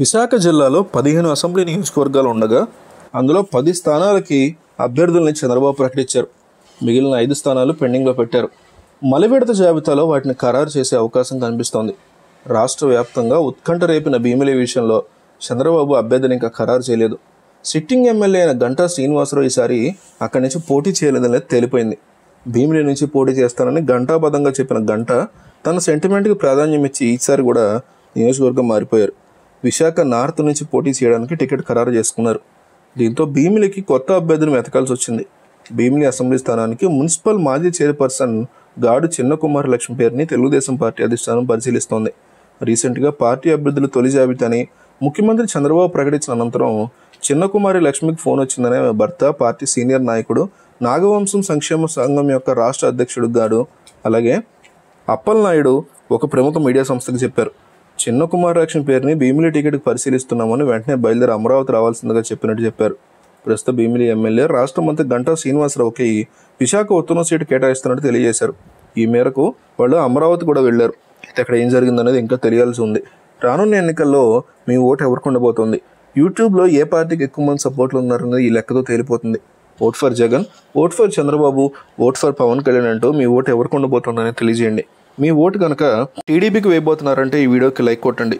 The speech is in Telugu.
విశాఖ జిల్లాలో పదిహేను అసెంబ్లీ నియోజకవర్గాలు ఉండగా అందులో పది స్థానాలకి అభ్యర్థుల్ని చంద్రబాబు ప్రకటించారు. మిగిలిన ఐదు స్థానాలు పెండింగ్లో పెట్టారు. మలివిడత జాబితాలో వాటిని ఖరారు చేసే అవకాశం కనిపిస్తోంది. రాష్ట్ర వ్యాప్తంగా ఉత్కంఠ రేపిన భీమిలి విషయంలో చంద్రబాబు అభ్యర్థిని ఇంకా ఖరారు చేయలేదు. సిట్టింగ్ ఎమ్మెల్యే అయిన గంటా శ్రీనివాసరావు ఈసారి అక్కడి నుంచి పోటీ చేయలేదని తేలిపోయింది. భీమిలి నుంచి పోటీ చేస్తానని ఘంటాబద్ధంగా చెప్పిన గంట తన సెంటిమెంట్కి ప్రాధాన్యం ఇచ్చి ఈసారి కూడా నియోజకవర్గం మారిపోయారు. విశాఖ నార్త్ నుంచి పోటీ చేయడానికి టికెట్ ఖరారు చేసుకున్నారు. దీంతో భీమిలికి కొత్త అభ్యర్థిని వెతకాల్సి వచ్చింది. భీమిలి అసెంబ్లీ స్థానానికి మున్సిపల్ మాజీ చైర్పర్సన్ గాడు చిన్నకుమార్ లక్ష్మి పేరుని తెలుగుదేశం పార్టీ అధిష్టానం పరిశీలిస్తోంది. రీసెంట్గా పార్టీ అభ్యర్థుల తొలి జాబితాని ముఖ్యమంత్రి చంద్రబాబు ప్రకటించిన అనంతరం చిన్న కుమారి లక్ష్మికి ఫోన్ వచ్చిందని ఆమె భర్త పార్టీ సీనియర్ నాయకుడు నాగవంశం సంక్షేమ సంఘం యొక్క రాష్ట్ర అధ్యక్షుడు గాడు అలాగే అప్పలనాయుడు ఒక ప్రముఖ మీడియా సంస్థకి చెప్పారు. చిన్న కుమార్ పేరుని భీమిలి టికెట్కి పరిశీలిస్తున్నామని వెంటనే బయలుదేరి అమరావతి రావాల్సిందిగా చెప్పినట్టు చెప్పారు. ప్రస్తుత భీమిలి ఎమ్మెల్యే రాష్ట్ర మంత్రి గంటా శ్రీనివాసరావుకి విశాఖ ఉత్తరం సీటు కేటాయిస్తున్నట్టు తెలియజేశారు. ఈ మేరకు వాళ్ళు అమరావతి కూడా వెళ్ళారు అయితే అక్కడ ఏం జరిగిందనేది ఇంకా తెలియాల్సి ఉంది. రానున్న ఎన్నికల్లో మీ ఓటు ఎవరికి ఉండబోతోంది? యూట్యూబ్లో ఏ పార్టీకి ఎక్కువ మంది సపోర్ట్లు ఉన్నారనేది ఈ లెక్కతో తేలిపోతుంది. Vote for Jagan vote for Chandrababu vote for Pawan Kalyan అంటూ మీ ఓటు ఎవరికి ఉండబోతుందనేది తెలియజేయండి. మీ ఓటు కనుక టీడీపీకి వేయబోతున్నారంటే ఈ వీడియోకి లైక్ కొట్టండి.